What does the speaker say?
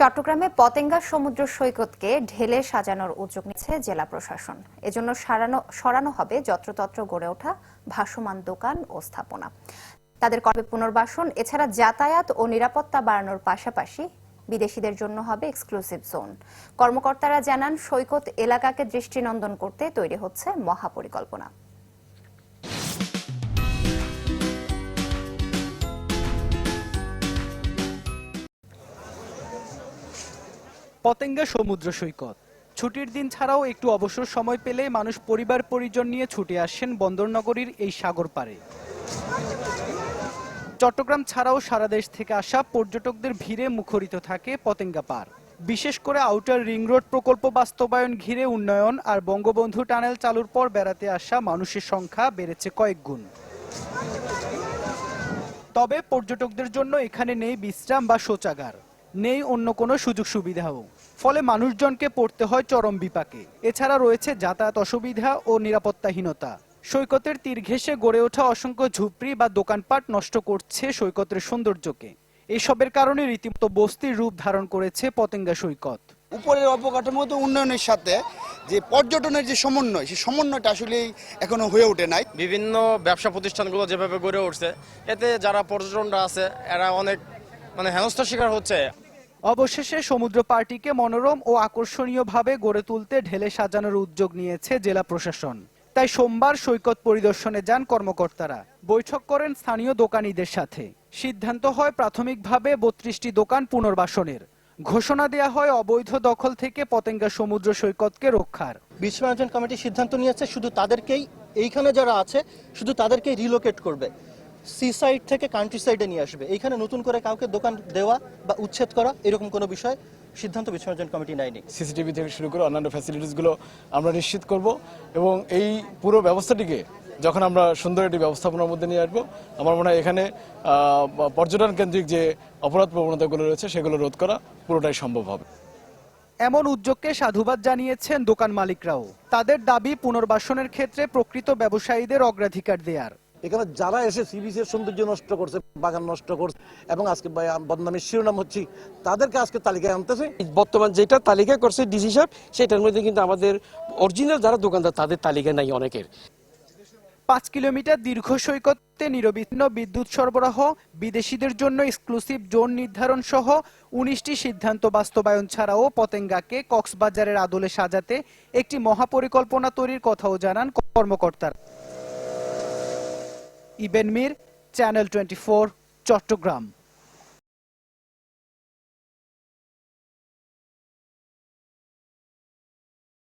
চট্টগ্রামে পতেঙ্গা সমুদ্র সৈকতকে ঢেলে সাজানোর উদ্যোগ নিচ্ছে জেলা প্রশাসন। এজন্য সারানো সরানো হবে যত্রতত্র গড়ে ওঠা ভাসমান দোকান ও স্থাপনা। তাদের কর্মে পুনর্বাসন, এছাড়া যাতায়াত ও নিরাপত্তা বাড়ানোর পাশাপাশি বিদেশিদের জন্য হবে এক্সক্লুসিভ জোন। কর্মকর্তারা জানান, সৈকত এলাকাকে দৃষ্টিনন্দন করতে তৈরি হচ্ছে মহাপরিকল্পনা। পতেঙ্গা সমুদ্র সৈকত। ছুটির দিন ছাড়াও একটু অবসর সময় পেলে মানুষ পরিবার পরিজন নিয়ে ছুটে আসেন বন্দরনগরীর এই সাগর পাড়ে। চট্টগ্রাম ছাড়াও সারা দেশ থেকে আসা পর্যটকদের ভিড়ে মুখরিত থাকে পতেঙ্গা পাড়। বিশেষ করে আউটার রিং রোড প্রকল্প বাস্তবায়ন ঘিরে উন্নয়ন আর বঙ্গবন্ধু টানেল চালুর পর বেড়াতে আসা মানুষের সংখ্যা বেড়েছে কয়েক গুণ। তবে পর্যটকদের জন্য এখানে নেই বিশ্রাম বা শৌচাগার। নেই অন্য কোনো সুযোগ সুবিধাও। ফলে মানুষজনকে পড়তে হয় চরম বিপাকে। এছাড়া রয়েছে যাতায়াত অসুবিধা ও নিরাপত্তাহীনতা। সৈকতের তীর ঘেঁষে গড়ে ওঠা অসংখ্য ঝুপড়ি বা দোকানপাট নষ্ট করছে সৈকতের সৌন্দর্যকে। এসবের কারণে রীতিমতো বস্তির রূপ ধারণ করেছে পতেঙ্গা সৈকত। উপরের অবকাঠামোগত উন্নয়নের সাথে যে পর্যটনের যে সমন্বয় সেই সমন্বয়টা আসলেই এখনও হয়ে ওঠে নাই। বিভিন্ন ব্যবসা প্রতিষ্ঠানগুলো যেভাবে গড়ে উঠছে এতে যারা পর্যটনরা আছে এরা অনেক মানে হেনস্থার শিকার হচ্ছে। অবশেষে সমুদ্র পার্টিকে মনোরম ও আকর্ষণীয়ভাবে গড়ে তুলতে ঢেলে সাজানোর উদ্যোগ নিয়েছে জেলা প্রশাসন। তাই সোমবার সৈকত পরিদর্শনে যান কর্মকর্তারা। বৈঠক করেন স্থানীয় দোকানীদের সাথে। সিদ্ধান্ত হয় প্রাথমিকভাবে বত্রিশটি দোকান পুনর্বাসনের। ঘোষণা দেয়া হয় অবৈধ দখল থেকে পতেঙ্গা সমুদ্র সৈকতকে রক্ষার। বিচ কমিটি সিদ্ধান্ত নিয়েছে, শুধু তাদেরকেই, এইখানে যারা আছে, শুধু তাদেরকেই রিলোকেট করবে। সি সাইড থেকে কান্ট্রি সাইডে নিয়ে আসবে। এইখানে নতুন করে কাউকে দোকান দেওয়া বা উচ্ছেদ করা এরকম কোনো বিষয় সিদ্ধান্ত ম্যানেজমেন্ট কমিটি নেয়নি। সিসিটিভি থেকে শুরু করে অন্যান্য ফ্যাসিলিটিসগুলো আমরা নিশ্চিত করব এবং এই পুরো ব্যবস্থাটিকে যখন আমরা সুন্দর একটি ব্যবস্থাপনার মধ্যে নিয়ে আসব আমার মনে হয় এখানে আহ, পর্যটন কেন্দ্রিক যে অপরাধ প্রবণতাগুলো রয়েছে সেগুলো রোধ করা পুরোটাই সম্ভব হবে। এমন উদ্যোগকে সাধুবাদ জানিয়েছেন দোকান মালিকরাও। তাদের দাবি পুনর্বাসনের ক্ষেত্রে প্রকৃত ব্যবসায়ীদের অগ্রাধিকার দেয়ার। এখানে যারা এসে সি বিচের সৌন্দর্য নষ্ট করছে বাগান নষ্ট করছে এবং আজকে বদনামের শিরোনাম হচ্ছে তাদেরকে আজকে তালিকায় আনতেছে। বর্তমান যেটা তালিকা করছে ডিসি সাহেব সেটার মধ্যে কিন্তু আমাদের অরিজিনাল যারা দোকানদার তাদের তালিকা নাই অনেকের। পাঁচ কিলোমিটার দীর্ঘ সৈকতে নিরবিচ্ছিন্ন বিদ্যুৎ সরবরাহ বিদেশিদের জন্য এক্সক্লুসিভ জোন নির্ধারণ সহ উনিশটি সিদ্ধান্ত বাস্তবায়ন ছাড়াও পতেঙ্গাকে কক্সবাজারের আদলে সাজাতে একটি মহাপরিকল্পনা তৈরির কথাও জানান কর্মকর্তারা। Ibne Mir channel twenty Chattogram